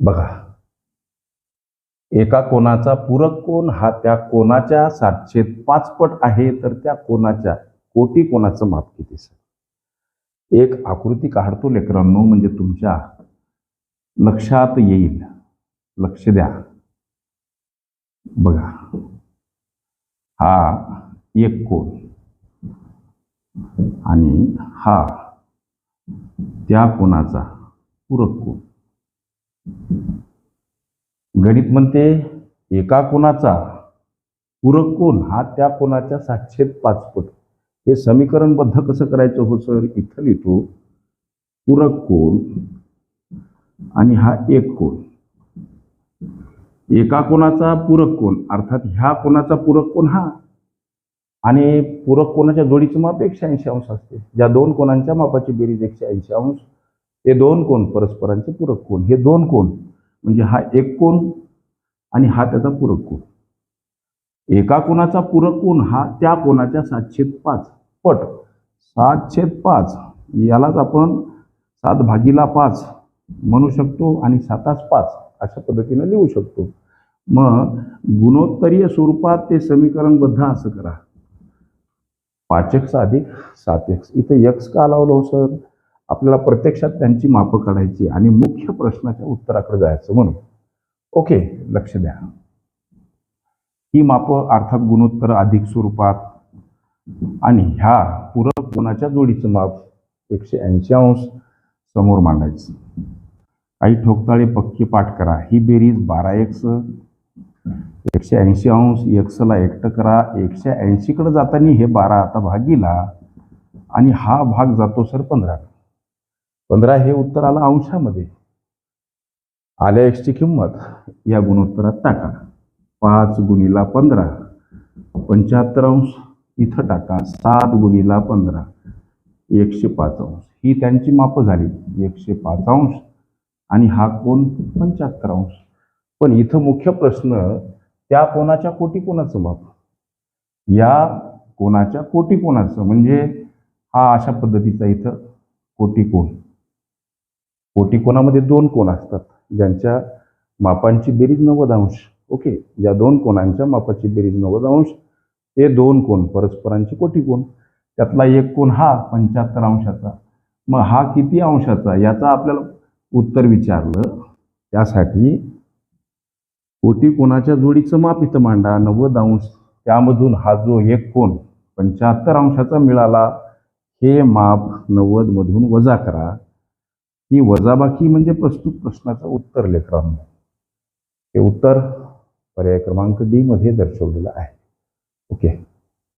बघा. एका कोणाचा पूरक कोण हा त्या कोणाच्या सातशे पाच पट आहे तर त्या कोणाच्या कोटी कोणाचं माप किती सर? एक आकृती काढतो लेकरांनो म्हणजे तुमच्या लक्षात येईल. लक्ष द्या. बघा. हा एक कोण. आणि हा त्या कोणाचा पूरक कोण. गणित म्हणते एका कोणाचा पूरक कोण हा त्या कोणाच्या सातशे पाच पट. हे समीकरणबद्ध कसं करायचं हो सर? इथं लिहितो पूरक कोण आणि हा एक कोण एका कोणाचा पूरक कोण अर्थात ह्या कोणाचा पूरक कोण हा. आणि पूरक कोणाच्या जोडीचं माप एकशे ऐंशी अंश असते. ज्या दोन कोणांच्या मापाची बेरीज एकशे ऐंशी अंश हे दोन कोण? परस्परांचे पूरक कोण? हे दोन कोण? म्हणजे हा एक कोण आणि हा त्याचा पूरक कोण? एका कोणाचा पूरक कोण? हा त्या कोणाच्या सातशे पाच. पट. सातशे पाच. यालाच आपण सात भागीला पाच म्हणू शकतो आणि सातास पाच अशा पद्धतीने लिहू शकतो. मग गुणोत्तरीय स्वरूपात ते समीकरणबद्ध असं करा. पाच एक्स अधिक सात एक्स. इथे यक्स का लावलो हो, सर? आपल्याला प्रत्यक्षात त्यांची मापं काढायची आणि मुख्य प्रश्नाच्या उत्तराकडे जायचं म्हणून. ओके लक्ष द्या. ही मापं अर्थात गुणोत्तर अधिक स्वरूपात आणि ह्या पूरक गुणाच्या जोडीचं माप एकशे ऐंशी अंश समोर मांडायचं. काही ठोकताळे पक्की पाठ करा. ही बेरीज बारा एक्स एकशे ऐंशी अंश एक्सला एकटं करा. एकशे ऐंशीकडे जाताना हे बारा आता भागीला आणि हा भाग जातो सर पंधरा. पंधरा हे उत्तर आलं अंशामध्ये. आल्या एक्सची किंमत. या गुणोत्तरात टाका. पाच गुणीला पंधरा. पंच्याहत्तर अंश. इथं टाका. सात गुणीला पंधरा. एकशे पाच अंश. ही त्यांची मापं झाली. एकशे पाच अंश. आणि हा कोण? पंच्याहत्तर अंश. पण इथं मुख्य प्रश्न त्या कोणाच्या कोटी कोणाचं माप? या कोणाच्या कोटी कोणाचं म्हणजे हा अशा पद्धतीचा इथं कोटी कोण कोटी कोणामध्ये दोन कोण असतात? ज्यांच्या मापांची बेरीज नव्वद अंश. ओके? या दोन कोणांच्या मापाची बेरीज नव्वद अंश. ते दोन कोण? परस्परांची कोटी कोण? त्यातला एक कोण हा पंच्याहत्तर अंशाचा. मग हा किती अंशाचा? याचा आपल्याला उत्तर विचारलं. त्यासाठी कोटी कोणाच्या जोडीचं माप इथं मांडा. नव्वद अंश. त्यामधून हा जो एक कोण? पंच्याहत्तर अंशाचा मिळाला. हे माप नव्वदमधून वजा करा. ही वजाबाकी म्हणजे प्रस्तुत प्रश्नाचं उत्तर लेकरांनो. हे उत्तर पर्याय क्रमांक डी मध्ये दर्शवलेलं आहे. ओके.